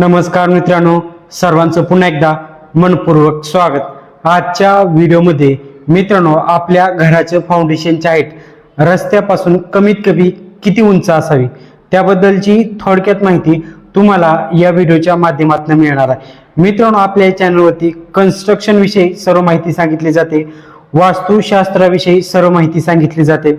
नमस्कार मित्रांनो सर्वांचं पुन्हा एकदा मनपूर्वक स्वागत. आजच्या व्हिडिओमध्ये मित्रांनो आपल्या घराचं फाउंडेशनचे हाईट रस्त्यापासून कमीत कमी किती उंच असावी? त्याबद्दलची थोडक्यात माहिती तुम्हाला या व्हिडिओच्या माध्यमातून मिळणार आहे. मित्रांनो आपल्या चॅनलवरती कन्स्ट्रक्शनविषयी सर्व माहिती सांगितली जाते. वास्तुशास्त्राविषयी सर्व माहिती सांगितली जाते.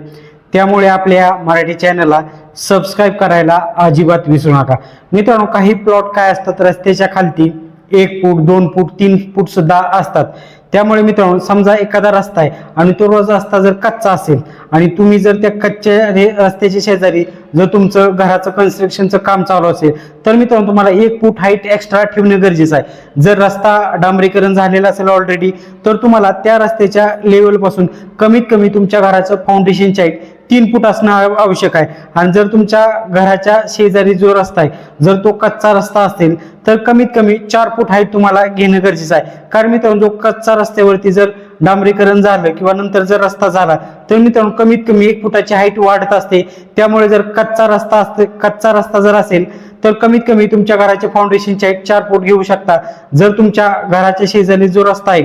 त्यामुळे आपल्या मराठी चॅनलला सबस्क्राईब करायला अजिबात विसरू नका. मित्रांनो काही प्लॉट काय असतात रस्त्याच्या खालती एक फूट दोन फूट तीन फूट सुद्धा असतात. त्यामुळे मित्रांनो समजा एखादा रस्ता आहे आणि तो रोज रस्ता जर कच्चा असेल आणि तुम्ही जर त्या कच्च्या रस्त्याच्या शेजारी जर तुमचं घराचं कन्स्ट्रक्शनचं काम चालू असेल तर मित्रांनो तुम्हाला एक फूट हाईट एक्स्ट्रा ठेवणं गरजेचं आहे. जर रस्ता डांबरीकरण झालेला असेल ऑलरेडी तर तुम्हाला त्या रस्त्याच्या लेवलपासून कमीत कमी तुमच्या घराचं फाउंडेशनची हाईट तीन फूट असणं आवश्यक आहे. आणि जर तुमच्या घराच्या शेजारी जो रस्ता आहे जर तो कच्चा रस्ता असेल तर कमीत कमी चार फूट हाईट तुम्हाला घेणं गरजेचं आहे. कारण मित्रांनो जो कच्चा रस्त्यावरती जर डांबरीकरण झालं किंवा नंतर जर रस्ता झाला तर मित्रांनो कमीत कमी एक फुटाची हाईट वाढत असते. त्यामुळे जर कच्चा रस्ता असते कच्चा रस्ता जर असेल तर कमीत कमी तुमच्या घराच्या फाउंडेशनच्या एक चार फूट घेऊ शकता. जर तुमच्या घराच्या शेजारी जो रस्ता आहे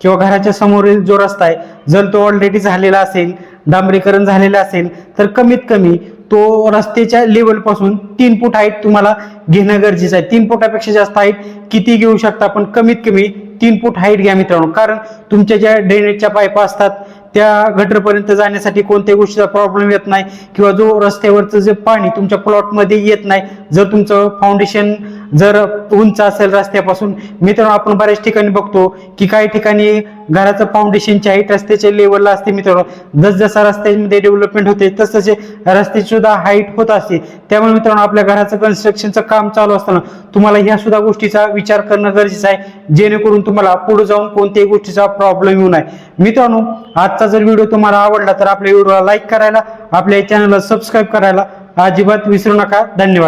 किंवा घराच्या समोरील जो रस्ता आहे जर तो ऑलरेडी झालेला असेल डांबरीकरण झालेलं असेल तर कमीत कमी तो रस्त्याच्या लेवलपासून तीन फूट हाईट तुम्हाला घेणं गरजेचं आहे. तीन फुटापेक्षा जास्त हाईट किती घेऊ शकता पण कमीत कमी तीन फूट हाईट घ्या मित्रांनो. कारण तुमच्या ज्या ड्रेनेजच्या पाईप असतात त्या गटरपर्यंत जाण्यासाठी कोणत्याही गोष्टीचा प्रॉब्लेम येत नाही. किंवा जो रस्त्यावरचं जे पाणी तुमच्या प्लॉटमध्ये येत नाही जर तुमचं फाउंडेशन जर उंच असेल रस्त्यापासून मित्रांनो आपण बऱ्याच ठिकाणी बघतो की काही ठिकाणी घराचं फाउंडेशनच्या हाईट रस्त्याच्या लेवलला असते मित्रांनो. जसजसा रस्त्यामध्ये डेव्हलपमेंट होते तसतसे रस्त्याची सुद्धा हाईट होत असते. त्यामुळे मित्रांनो आपल्या घराचं कन्स्ट्रक्शनचं काम चालू असताना तुम्हाला ह्या सुद्धा गोष्टीचा विचार करणं गरजेचं आहे. जेणेकरून तुम्हाला पुढे जाऊन कोणत्याही गोष्टीचा प्रॉब्लेम येऊ नये. मित्रांनो आजचा जर व्हिडिओ तुम्हाला आवडला तर आपल्या व्हिडिओला लाईक करायला आपल्या चॅनलला सबस्क्राईब करायला अजिबात विसरू नका. धन्यवाद.